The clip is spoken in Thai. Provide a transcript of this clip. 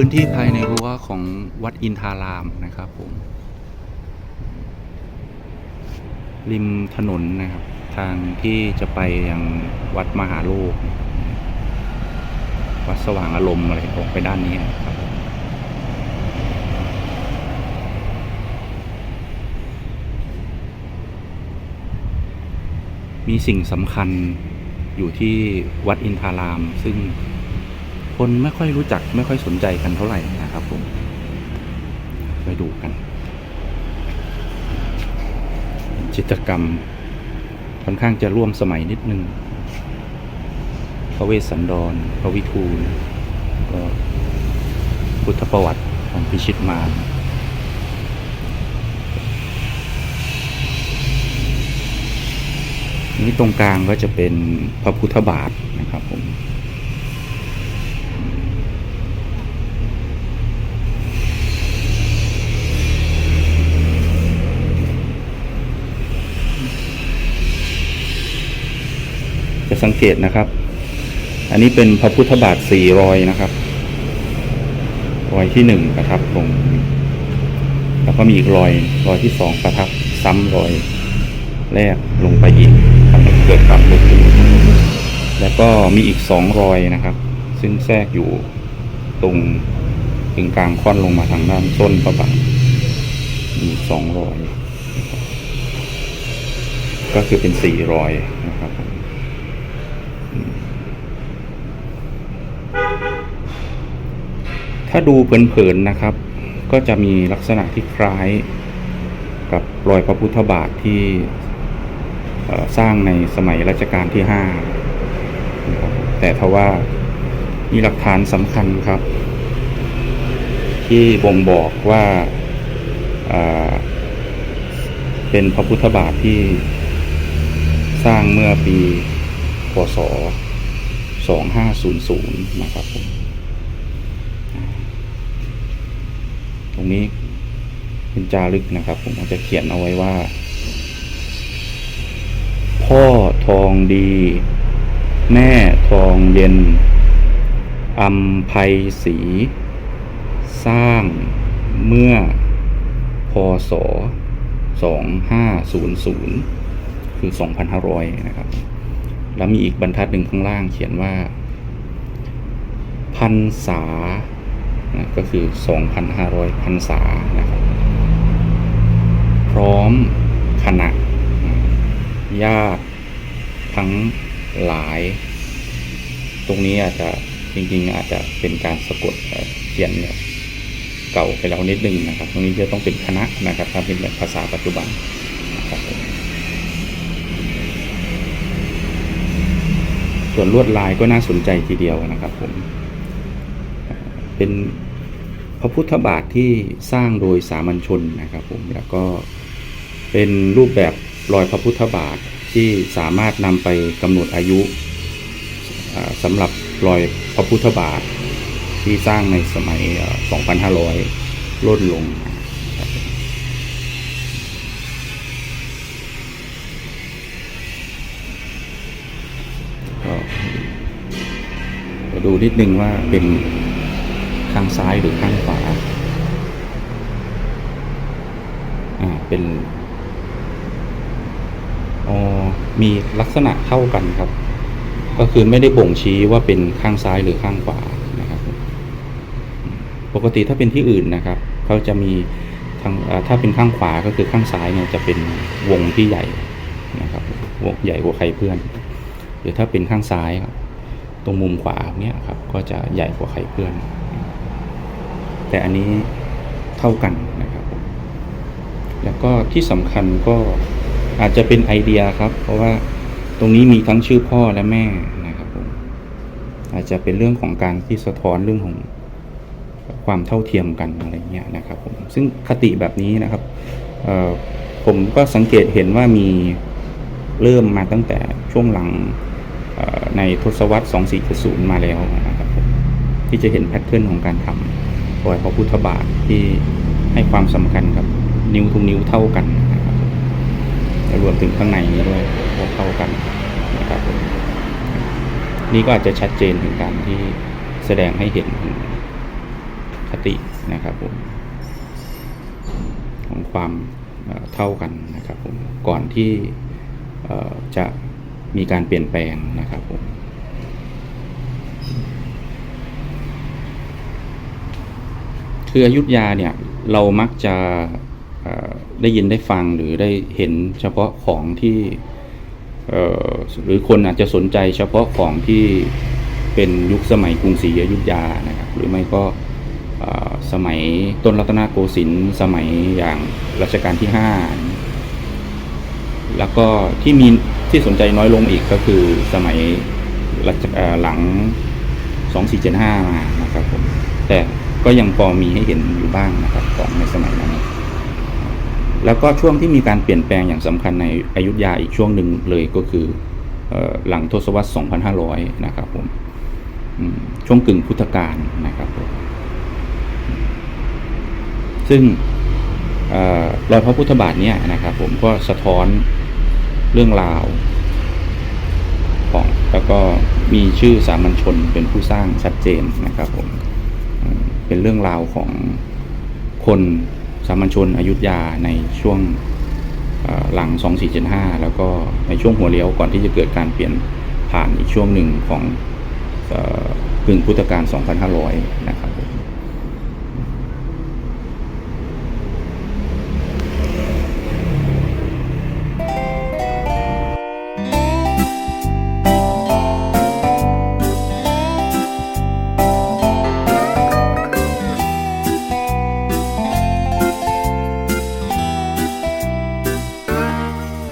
พื้นที่ภายในรั้วของวัดอินทารามนะครับผม ริมถนนนะครับ ทางที่จะไปยังวัดมหาโลก วัดสว่างอารมณ์อะไรออกไปด้านนี้ครับมีสิ่งสำคัญอยู่ที่วัดอินทาราม ซึ่ง คนไม่ค่อยรู้จักไม่ค่อยสนใจกันเท่าไหร่นะครับผม ไปดูกัน จิตรกรรมค่อนข้างจะร่วมสมัยนิดนึงพระเวสสันดร พระวิทูลก็พุทธประวัติของพิชิตมารนี่ตรงกลางก็จะเป็นพระพุทธบาทนะครับผม สังเกตนะครับ อันนี้เป็นพระพุทธบาทสี่รอยนะครับ รอยที่หนึ่งประทับลงแล้วก็มีอีกรอย รอยที่สองประทับซ้ำรอยแรกลงไปอีกทำให้เกิดความลึกแล้วก็มีอีกสองรอยนะครับ ซึ่งแทรกอยู่ตรงึงกลางค่อนลงมาทางด้านต้นพระบาทมีสองรอย ก็คือเป็นสี่รอยนะครับผมอืม ถ้าดูเผินๆนะครับ ก็จะมีลักษณะที่คล้ายกับรอยพระพุทธบาทที่สร้างในสมัยรัชกาลที่ห้าแต่ทว่ามีหลักฐานสำคัญครับ ที่บ่งบอกว่าเอ่อเป็นพระพุทธบาทที่สร้างเมื่อปีพศ2500 นะครับผม รงนี้เป็นจารึกนะครับ ผมก็จะเขียนเอาไว้ว่า พ่อทองดี แม่ทองเย็นอัมภัยศรีสร้างเมื่อพศ2500 คือ 2,500 นะครับ แล้วมีอีกบรรทัดหนึ่งข้างล่างเขียนว่า พันษา นะก็คือ 2,500พรรษานะครับพร้อมคณะญาติทั้งหลาย ตรงนี้อาจจะจริงๆอาจจะเป็นการสะกดเขียนเนี่ยเก่าไปแล้วนิดนึงนะครับ ตรงนี้จะต้องเป็นคณะนะครับถ้าเป็นแบบภาษาปัจจุบันนะครับส่วนลวดลายก็น่าสนใจทีเดียวนะครับผมเป็น พระพุทธบาทที่สร้างโดยสามัญชนนะครับผมแล้วก็เป็นรูปแบบรอยพระพุทธบาทที่สามารถนำไปกำหนดอายุอ่าสำหรับรอยพระพุทธบาทที่สร้างในสมัย 2,500ล่นลง ก็ดูนิดนึงว่าเป็น ซ้ายหรือข้างขวาอ่าเป็นอ๋อมีลักษณะเท่ากันครับ ก็คือไม่ได้บ่งชี้ว่าเป็นข้างซ้ายหรือข้างขวานะครับ ปกติถ้าเป็นที่อื่นนะครับเขาจะมีทางถ้าเป็นข้างขวาก็คือข้างซ้ายเนี่ยจะเป็นวงที่ใหญ่นะครับวงใหญ่กว่าใครเพื่อน หรือถ้าเป็นข้างซ้ายครับ ตรงมุมขวาเนี่ยครับ ก็จะใหญ่กว่าใครเพื่อน แต่อันนี้เท่ากันนะครับ แล้วก็ที่สำคัญก็อาจจะเป็นไอเดียครับ เพราะว่าตรงนี้มีทั้งชื่อพ่อและแม่นะครับผมอาจจะเป็นเรื่องของการที่สะท้อนเรื่องของความเท่าเทียมกันอะไรเงี้ยนะครับผมซึ่งคติแบบนี้นะครับผมก็สังเกตเห็นว่ามีเริ่มมาตั้งแต่ช่วงหลังในทศวรรษ 2470 มาแล้วนะครับผมที่จะเห็นแพทเทิร์นของการทำ รอยพระพุทธบาทที่ให้ความสำคัญกับนิ้วทุกนิ้วเท่ากันนะครับรวมถึงข้างในนี้ด้วยก็เท่ากันนะครับผมนี่ก็อาจจะชัดเจนถึงการที่แสดงให้เห็นถึงตินะครับผมของความเเท่ากันนะครับผมก่อนที่จะมีการเปลี่ยนแปลงนะครับผม คืออยุธยาเนี่ยเรามักจะได้ยินได้ฟังหรือได้เห็นเฉพาะของที่หรือคนอาจจะสนใจเฉพาะของที่เป็นยุคสมัยกรุงศรีอยุธยานะครับหรือไม่ก็สมัยต้นรัตนโกสินทร์สมัยอย่างรัชกาลที่ห้าแล้วก็ที่มีที่สนใจน้อยลงอีกก็คือสมัยรัชเอ่อหลัง 2475 มานะครับผมแต่ ก็ยังพอมีให้เห็นอยู่บ้างนะครับของในสมัยนั้น แล้วก็ช่วงที่มีการเปลี่ยนแปลงอย่างสำคัญในอยุธยาอีกช่วงหนึ่งเลยก็คืออหลังทศวรรษ 2500 นะครับผมช่วงกึ่งพุทธกาลนะครับผมซึ่งอรอยพระพุทธบาทเนี่ยนะครับผมก็สะท้อนเรื่องราวของแล้วก็มีชื่อสามัญชนเป็นผู้สร้างชัดเจนนะครับผม เป็นเรื่องราวของคนสามัญชนอยุธยาในช่วงหลัง 2475 แล้วก็ในช่วงหัวเลี้ยวก่อนที่จะเกิดการเปลี่ยนผ่านอีกช่วงหนึ่งของกึ่งพุทธกาล 2500 นะครับ